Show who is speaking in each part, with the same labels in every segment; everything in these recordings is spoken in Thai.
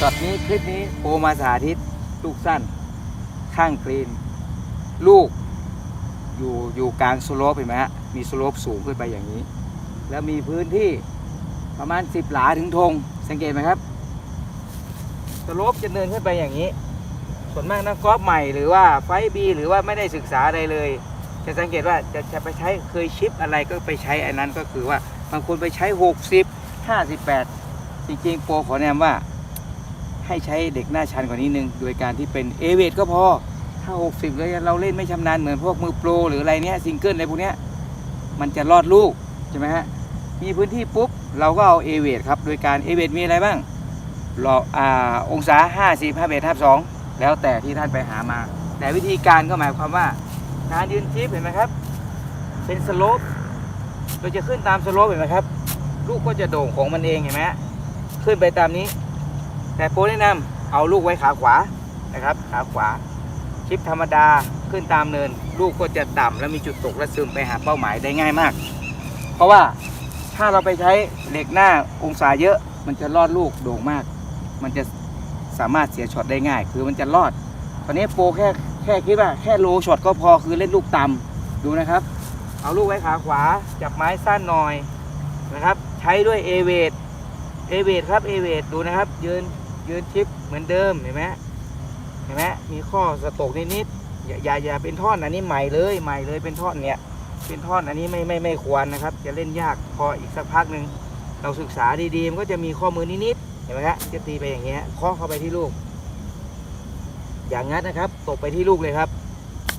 Speaker 1: ช็อตนี้คลิปนี้โปมาสาธิต ลูกสั้น ข้างกรีน ลูก อยู่อยู่กลางสโลปเห็นไหมฮะมีสโลปสูงขึ้นไปอย่างนี้ แล้วมีพื้นที่ประมาณ 10 หลาถึงธงสังเกตไหมครับสโลปจะเดินขึ้นไปอย่างนี้ ส่วนมากนักกอล์ฟใหม่หรือว่าไฟบีหรือว่าไม่ได้ศึกษาอะไรเลย จะสังเกตว่าจะจะไปใช้เคยชิปอะไรก็ไปใช้อันนั้นก็คือว่าบางคนไปใช้ 60 58 จริงๆโปรขอแนะนำว่า ให้ใช้เด็กหน้าชันกว่านี้นึง โดยการที่เป็นเอเวก็พอถ้า 60 แล้วเราเล่นไม่ชำนาญเหมือนพวกมือโปรหรืออะไรเนี้ยซิงเกิลอะไรพวกเนี้ยมันจะรอดลูกใช่ไหมฮะ มีพื้นที่ปุ๊บ เราก็เอาเอเวครับ โดยการเอเวมีอะไรบ้างรออ่าองศา 50 51 52 แล้วแต่ที่ท่านไปหามา แต่วิธีการก็หมายความว่าการยืนชิปเห็นไหมครับ เป็นสโลปเราจะขึ้นตามสโลปเห็นไหมครับ ลูกก็จะโด่งของมันเองเห็นไหมฮะขึ้นไปตามนี้ แต่โปรแนะนำเอาลูกไว้ขาขวานะครับ ขาขวา ชิปธรรมดาขึ้นตามเนิน ลูกก็จะต่ำและมีจุดตกและซึมไปหาเป้าหมายได้ง่ายมาก เพราะว่าถ้าเราไปใช้เหล็กหน้าองศาเยอะมันจะรอดลูกโด่งมาก มันจะสามารถเสียช็อตได้ง่าย คือมันจะรอด ตอนนี้โปรแค่แค่คิดว่าแค่โลช็อตก็พอคือเล่นลูกต่ำดูนะครับ เอาลูกไว้ขาขวา จับไม้สั้นหน่อยนะครับ ใช้ด้วยเอเวดเอเวดครับเอเวดดูนะครับ ยืน ยืนชิปเหมือนเดิมเห็นไหมเห็นไหมมีข้อสะตกนิดๆอย่าอย่าอย่าเป็นท่อนอันนี้ใหม่เลยใหม่เลยเป็นท่อนเนี่ยเป็นท่อนอันนี้ไม่ไม่ไม่ควรนะครับ จะเล่นยากพออีกสักพักหนึ่งเราศึกษาดีๆมันก็จะมีข้อมือนิดๆเห็นไหมครับจะตีไปอย่างเงี้ยเคาะเข้าไปที่ลูก อย่างงั้นนะครับ ตกไปที่ลูกเลยครับ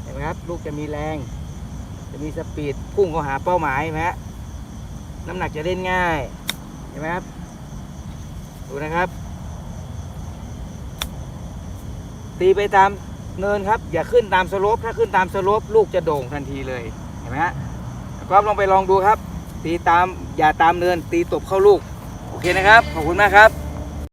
Speaker 1: เห็นไหมครับ ลูกจะมีแรง จะมีสปีดพุ่งเข้าหาเป้าหมายเห็นไหมฮะน้ำหนักจะเล่นง่ายเห็นไหมครับดูนะครับ ตีไปตามเนินครับ อย่าขึ้นตามสโลปถ้าขึ้นตามสโลปลูกจะโด่งทันทีเลยเห็นไหมฮะก็ลองไปลองดูครับ ตีตามอย่าตามเนินตีตบเข้าลูก โอเคนะครับ ขอบคุณมากครับ